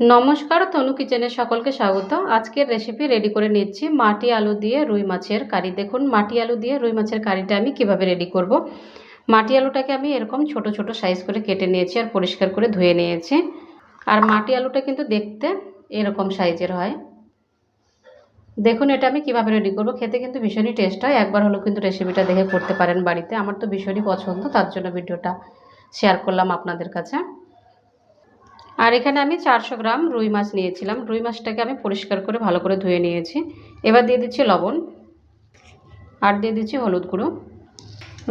নমস্কার, তনু কিচেনে সকলকে স্বাগত। আজকের রেসিপি রেডি করে নিচ্ছি মাটি আলু দিয়ে রুই মাছের কারি। দেখুন, মাটি আলু দিয়ে রুই মাছের কারিটা আমি কীভাবে রেডি করব। মাটি আলুটাকে আমি এরকম ছোট ছোট সাইজ করে কেটে নিয়েছি আর পরিষ্কার করে ধুয়ে নিয়েছি। আর মাটি আলুটা কিন্তু দেখতে এরকম সাইজের হয়। দেখুন, এটা আমি কীভাবে রেডি করব। খেতে কিন্তু ভীষণই টেস্ট হয়। একবার হলেও কিন্তু রেসিপিটা দেখে করতে পারেন বাড়িতে। আমার তো ভীষণই পছন্দ, তার জন্য ভিডিওটা শেয়ার করলাম আপনাদের কাছে। আর এখানে আমি চারশো গ্রাম রুই মাছ নিয়েছিলাম। রুই মাছটাকে আমি পরিষ্কার করে ভালো করে ধুয়ে নিয়েছি। এবার দিয়ে দিচ্ছি লবণ। আর দিয়ে দিচ্ছি হলুদ গুঁড়ো।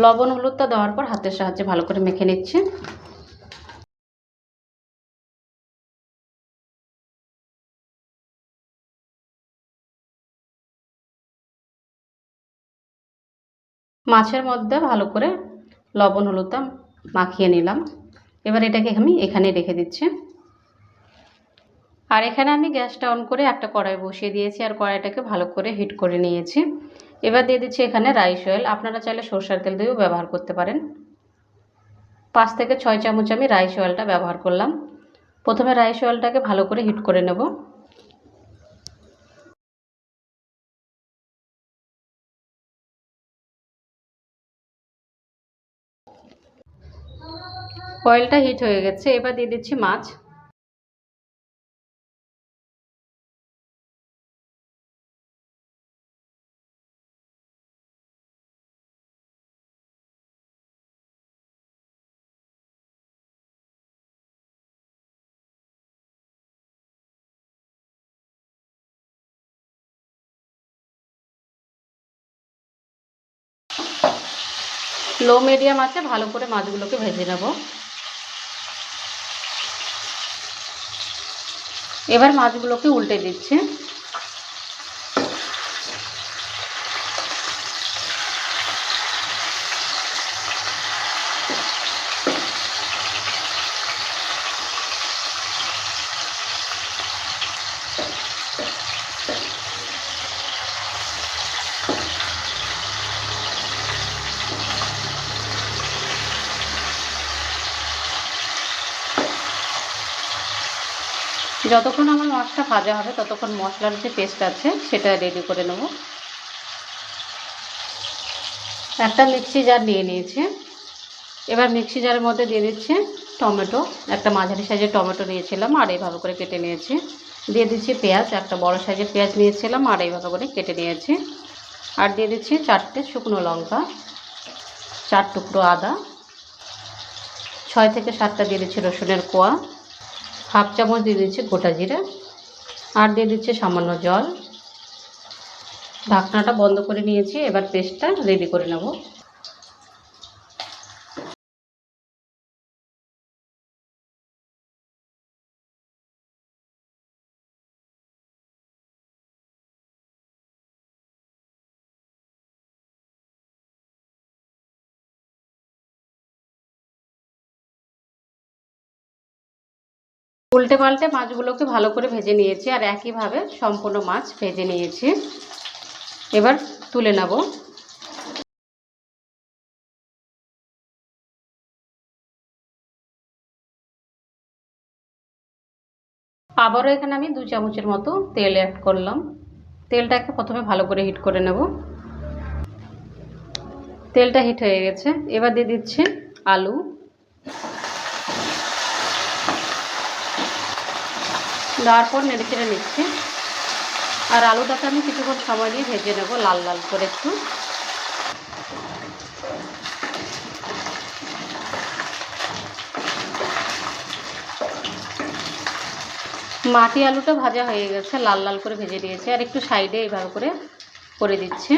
লবণ হলুদটা দেওয়ার পর হাতের সাহায্যে ভালো করে মেখে নিচ্ছি। মাছের মধ্যে ভালো করে লবণ হলুদটা মাখিয়ে নিলাম। এবার এটাকে আমি এখানে রেখে দিচ্ছি। আর এখানে আমি গ্যাসটা অন করে একটা কড়াই বসিয়ে দিয়েছি আর কড়াইটাকে ভালো করে হিট করে নিয়েছি। এবার দিয়ে দিচ্ছি এখানে রাইস অয়েল। আপনারা চাইলে সরষের তেল দিয়েও ব্যবহার করতে পারেন। পাঁচ থেকে ছয় চামচ আমি রাইস অয়েলটা ব্যবহার করলাম। প্রথমে রাইস অয়েলটাকে ভালো করে হিট করে নেব। অয়েলটা হিট হয়ে গেছে। এবার দিয়ে দিচ্ছি মাছ। লো মিডিয়াম আছে ভালো করে মাছগুলোকে ভেজে নেব। এবার মাছগুলোকে উল্টে দিচ্ছে। যতক্ষণ আমার মাছটা ভাজা হবে, ততক্ষণ মশলার যে পেস্ট আছে, সেটা রেডি করে নেব। একটা মিক্সি জার নিয়ে নিয়েছে। এবার মিক্সি জারের মধ্যে দিয়ে দিচ্ছে টমেটো। একটা মাঝারি সাইজের টমেটো নিয়েছিলাম, আর এইভাবে করে কেটে নিয়েছি। দিয়ে দিচ্ছি পেঁয়াজ, একটা বড় সাইজের পেঁয়াজ নিয়েছিলাম, আর এইভাবে করে কেটে নিয়েছি। আর দিয়ে দিচ্ছি চারটে শুকনো লঙ্কা, চার টুকরো আদা, ছয় থেকে সাতটা দিয়ে দিচ্ছি রসুনের কোয়া। হাফ চামচ দিয়ে দিচ্ছি গোটা জিরে আর দিয়ে দিচ্ছি সামান্য জল। ঢাকনাটা বন্ধ করে নিয়েছি, এবার পেস্টটা রেডি করে নেব। উল্টে পাল্টে মাছগুলোকে ভালো করে ভেজে নিয়েছি আর একইভাবে সম্পূর্ণ মাছ ভেজে নিয়েছি। এবার তুলে নেব। আবারও এখানে আমি দু চামচের মতো তেল অ্যাড করলাম। তেলটাকে প্রথমে ভালো করে হিট করে নেব। তেলটা হিট হয়ে গেছে। এবার দিয়ে দিচ্ছি আলু। দেওয়ার পর নেড়ে চেড়ে নিচ্ছি। আর আলুটাকে আমি কিছুক্ষণ সময় দিয়ে ভেজে নেব লাল লাল করে একটু। মাটি আলুটা ভাজা হয়ে গেছে, লাল লাল করে ভেজে দিয়েছি আর একটু সাইডে এইভাবে করে করে দিচ্ছি।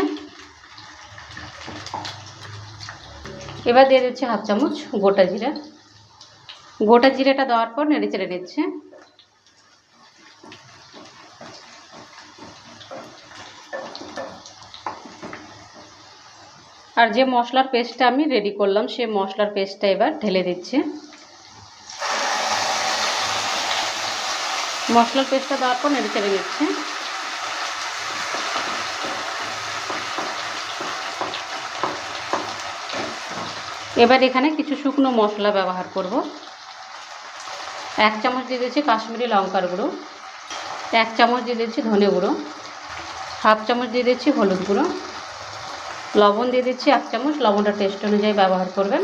এবার দিয়ে দিচ্ছি হাফ চামচ গোটা জিরা। গোটা জিরাটা দেওয়ার পর নেড়ে চেড়ে নিচ্ছে। আর যে মশলার পেস্টটা আমি রেডি করলাম, সে মশলার পেস্টটা এবার ঢেলে দিচ্ছি। মশলার পেস্টটা দেওয়ার পর নেড়ে চেড়ে দিচ্ছি। এবার এখানে কিছু শুকনো মশলা ব্যবহার করব। এক চামচ দিয়ে দিচ্ছি কাশ্মীরি লঙ্কার গুঁড়ো, এক চামচ দিয়ে দিচ্ছি ধনে গুঁড়ো, হাফ চামচ দিয়ে দিচ্ছি হলুদ গুঁড়ো লবণ দিয়ে দিচ্ছি এক চামচ, লবণটা টেস্ট অনুযায়ী ব্যবহার করবেন।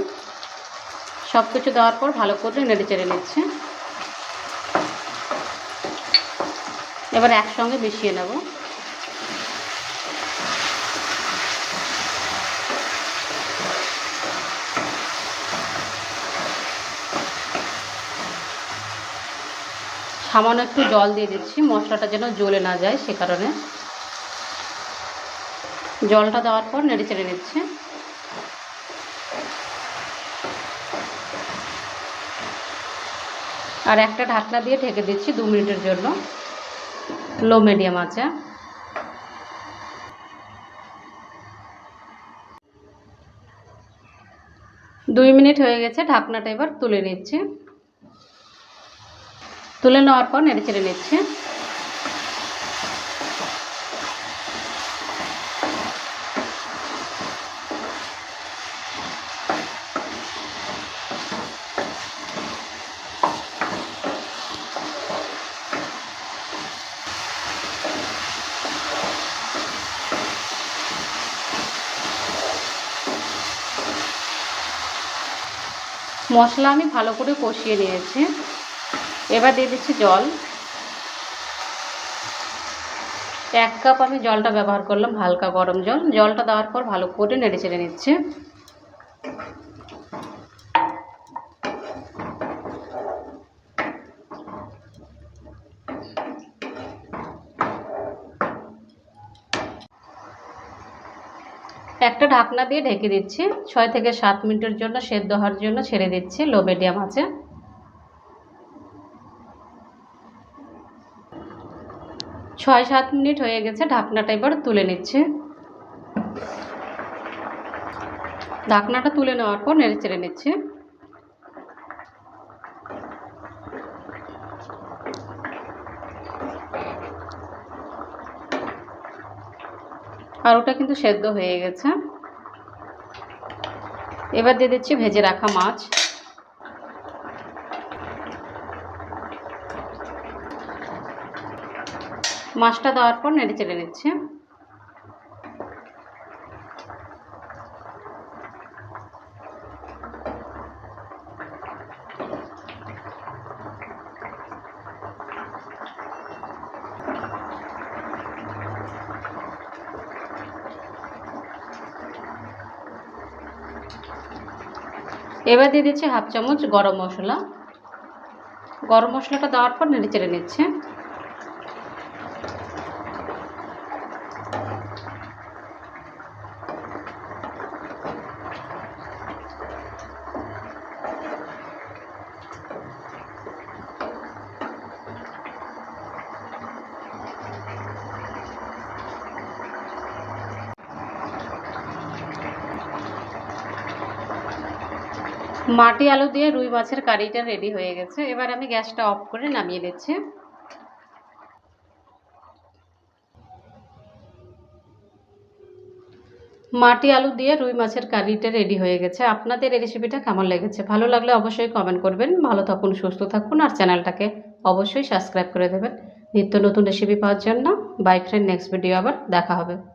সব কিছু দেওয়ার পর ভালো করে নেড়ে চেড়ে নিচ্ছে। এবার একসঙ্গে মিশিয়ে নেব। সামান্য একটু জল দিয়ে দিচ্ছি, মশলাটা যেন জ্বলে না যায় সে কারণে। জলটা দেওয়ার পর নেড়ে চেড়ে নিচ্ছে। আর একটা ঢাকনা দিয়ে ঢেকে দিচ্ছি দু মিনিটের জন্য। লো মিডিয়াম আছে। দুই মিনিট হয়ে গেছে, ঢাকনাটা এবার তুলে নিচ্ছি। তুলে নেওয়ার পর নেড়ে চেড়ে নিচ্ছে। মশলা আমি ভালো করে কষিয়ে নিয়েছি। এবার দিয়ে দিচ্ছি জল। এক কাপ আমি জলটা ব্যবহার করলাম, হালকা গরম জল। জলটা দেওয়ার পর ভালো করে নেড়ে চেড়ে নিচ্ছে। একটা ঢাকনা দিয়ে ঢেকে দিচ্ছি। ছয় থেকে সাত মিনিটের জন্য সেদ্ধ হওয়ার জন্য ছেড়ে দিচ্ছি, লো মিডিয়াম আছে। ছয় সাত মিনিট হয়ে গেছে, ঢাকনাটা এবার তুলে নিচ্ছে। ঢাকনাটা তুলে নেওয়ার পর নেড়ে চেড়ে নিচ্ছে। আর ওটা কিন্তু সেদ্ধ হয়ে গেছে। এবার দিয়ে দিচ্ছি ভেজে রাখা মাছ। মাছটা দেওয়ার পর নেড়ে চেড়ে নিচ্ছে। এবার দিয়ে দিচ্ছি হাফ চামচ গরম মশলা। গরম মশলাটা দেওয়ার পর নেড়ে চেড়ে নিচ্ছে। মাটি আলু দিয়ে রুই মাছের কারিটা রেডি হয়ে গেছে। এবার আমি গ্যাসটা অফ করে নামিয়ে নিচ্ছি। মাটি আলু দিয়ে রুই মাছের কারিটা রেডি হয়ে গেছে। আপনাদের এই রেসিপিটা কেমন লেগেছে? ভালো লাগলে অবশ্যই কমেন্ট করবেন। ভালো থাকুন, সুস্থ থাকুন আর চ্যানেলটাকে অবশ্যই সাবস্ক্রাইব করে দেবেন। নিত্য নতুন রেসিপি পাওয়ার জন্য। বাই ফ্রেন্ড নেক্সট ভিডিও আবার দেখা হবে।